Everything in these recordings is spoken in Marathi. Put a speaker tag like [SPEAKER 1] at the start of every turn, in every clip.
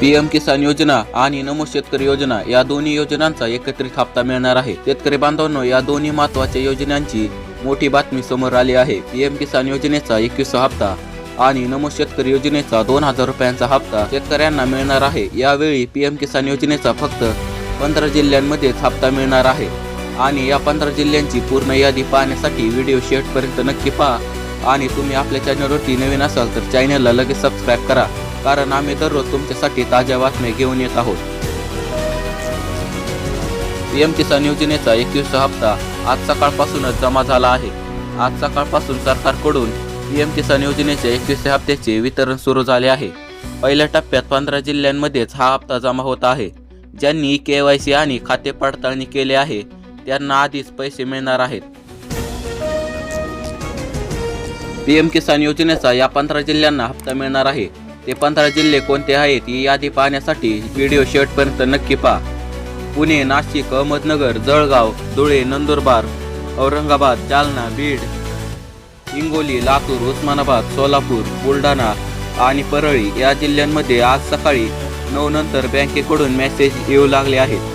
[SPEAKER 1] पी एम किसान योजना आणि नमो शेतकरी योजना या दोन्ही योजनांचा एकत्रित हप्ता मिळणार आहे. शेतकरी बांधवांनो या दोन्ही महत्त्वाच्या योजनांची मोठी बातमी समोर आली आहे. पी एम किसान योजनेचा एकवीसवा हप्ता आणि नमो शेतकरी योजनेचा दोन हजार रुपयांचा हप्ता शेतकऱ्यांना मिळणार आहे. यावेळी पी एम किसान योजनेचा फक्त पंधरा जिल्ह्यांमध्येच हप्ता मिळणार आहे. आणि या पंधरा जिल्ह्यांची पूर्ण यादी पाहण्यासाठी व्हिडिओ शेवटपर्यंत नक्की पहा. आणि तुम्ही आपल्या चॅनलवरती नवीन असाल तर चॅनलला लगेच सबस्क्राईब करा. कारण आम्ही दररोज तुमच्यासाठी ताज्या बातम्या घेऊन येत आहोत. पी एम किसान योजनेचा एकवीसवा हप्ता आज सकाळपासूनच जमा झाला आहे. आज सकाळपासून सरकारकडून पी एम किसान योजनेच्या एकवीसव्या हप्त्याचे वितरण सुरू झाले आहे. पहिल्या टप्प्यात पंधरा जिल्ह्यांमध्येच हा हप्ता जमा होत आहे. ज्यांनी के वाय सी आणि खाते पडताळणी केले आहे त्यांना आधीच पैसे मिळणार आहेत. पी एम किसान योजनेचा या पंधरा जिल्ह्यांना हप्ता मिळणार आहे. ते पंधरा जिल्हे कोणते आहेत ही यादी पाहण्यासाठी व्हिडिओ शेवटपर्यंत नक्की पहा. पुणे नाशिक अहमदनगर जळगाव धुळे नंदुरबार औरंगाबाद जालना बीड हिंगोली लातूर उस्मानाबाद सोलापूर बुलढाणा आणि परळी या जिल्ह्यांमध्ये आज सकाळी नऊ नंतर बँकेकडून मेसेज येऊ लागले आहेत.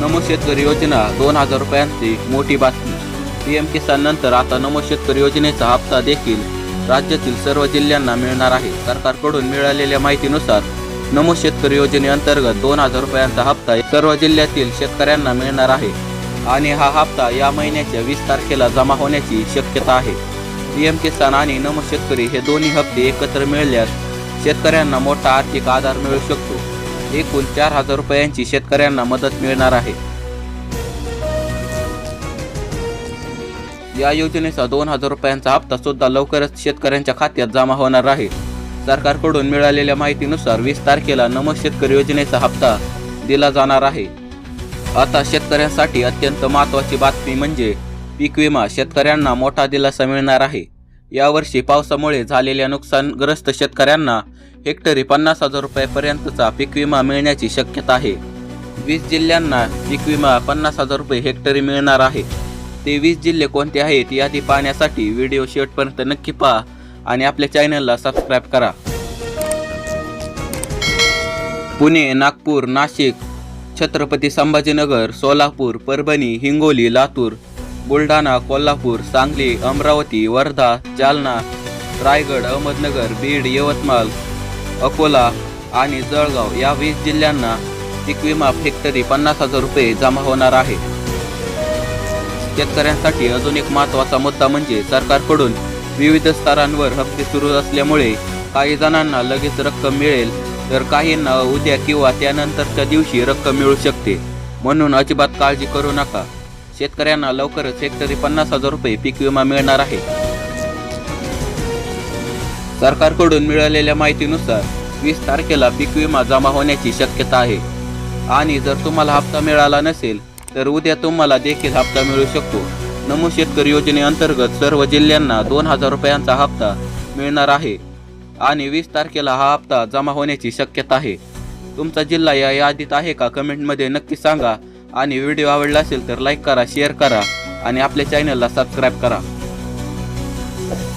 [SPEAKER 1] नमो शेतकरी योजना दोन हजार रुपयांची मोठी बातमी. पी एम किसान नंतर आता नमो शेतकरी योजनेचा हप्ता देखील राज्यातील सर्व जिल्ह्यांना मिळणार आहे. सरकारकडून मिळालेल्या माहितीनुसार नमो शेतकरी योजनेअंतर्गत दोन हजार रुपयांचा हप्ता सर्व जिल्ह्यातील शेतकऱ्यांना मिळणार आहे. आणि हा हप्ता या महिन्याच्या वीस तारखेला जमा होण्याची शक्यता आहे. पी एम किसान आणि नमो शेतकरी हे दोन्ही हप्ते एकत्र मिळल्यास शेतकऱ्यांना मोठा आर्थिक आधार मिळू शकतो. एकूण चार हजार रुपयांची शेतकऱ्यांना मदत मिळणार आहे. या योजनेचा दोन हजार रुपयांचा हप्ता सुद्धा लवकरच शेतकऱ्यांच्या खात्यात जमा होणार आहे. सरकारकडून मिळालेल्या माहितीनुसार वीस तारखेला नम शेतकरी योजनेचा हप्ता दिला जाणार आहे. आता शेतकऱ्यांसाठी अत्यंत महत्त्वाची बातमी म्हणजे पीक विमा शेतकऱ्यांना मोठा दिलासा मिळणार आहे. यावर्षी पावसामुळे झालेल्या नुकसानग्रस्त शेतकऱ्यांना हेक्टरी पन्नास हजार रुपयापर्यंतचा पीक विमा मिळण्याची शक्यता आहे. वीस जिल्ह्यांना पीक विमा पन्नास हजार रुपये हेक्टरी मिळणार आहे. ते वीस जिल्हे कोणते आहेत यादी पाहण्यासाठी व्हिडिओ शेवटपर्यंत नक्की पहा आणि आपल्या चॅनलला सबस्क्राईब करा. पुणे नागपूर नाशिक छत्रपती संभाजीनगर सोलापूर परभणी हिंगोली लातूर बुलढाणा कोल्हापूर सांगली अमरावती वर्धा जालना रायगड अहमदनगर बीड यवतमाळ अकोला आणि जळगाव या वीस जिल्ह्यांना पीक विमा फॅक्टरी पन्नास हजार रुपये जमा होणार आहे. शेतकऱ्यांसाठी अजून एक महत्त्वाचा मुद्दा म्हणजे सरकारकडून विविध स्तरांवर हप्ते सुरू असल्यामुळे काही जणांना लगेच रक्कम मिळेल तर काहींना उद्या किंवा त्यानंतरच्या दिवशी रक्कम मिळू शकते. म्हणून अजिबात काळजी करू नका. शेतकऱ्यांना लवकरच हेक्टरी पन्नास हजार रुपये पीक विमा मिळणार आहे. सरकारकडून मिळालेल्या माहितीनुसार वीस तारखेला पीक विमा जमा होण्याची शक्यता आहे. आणि जर तुम्हाला हप्ता मिळाला नसेल तर उद्या तुम्हाला देखील हप्ता मिळू शकतो. नमो शेतकरी योजनेअंतर्गत सर्व जिल्ह्यांना दोन हजार रुपयांचा हप्ता मिळणार आहे. आणि वीस तारखेला हा हप्ता जमा होण्याची शक्यता आहे. तुमचा जिल्हा या यादीत आहे का? कमेंटमध्ये नक्की सांगा. आणि व्हिडिओ आवडला असेल तर लाईक करा शेअर करा. आणि आपल्या चॅनलला सबस्क्राईब करा.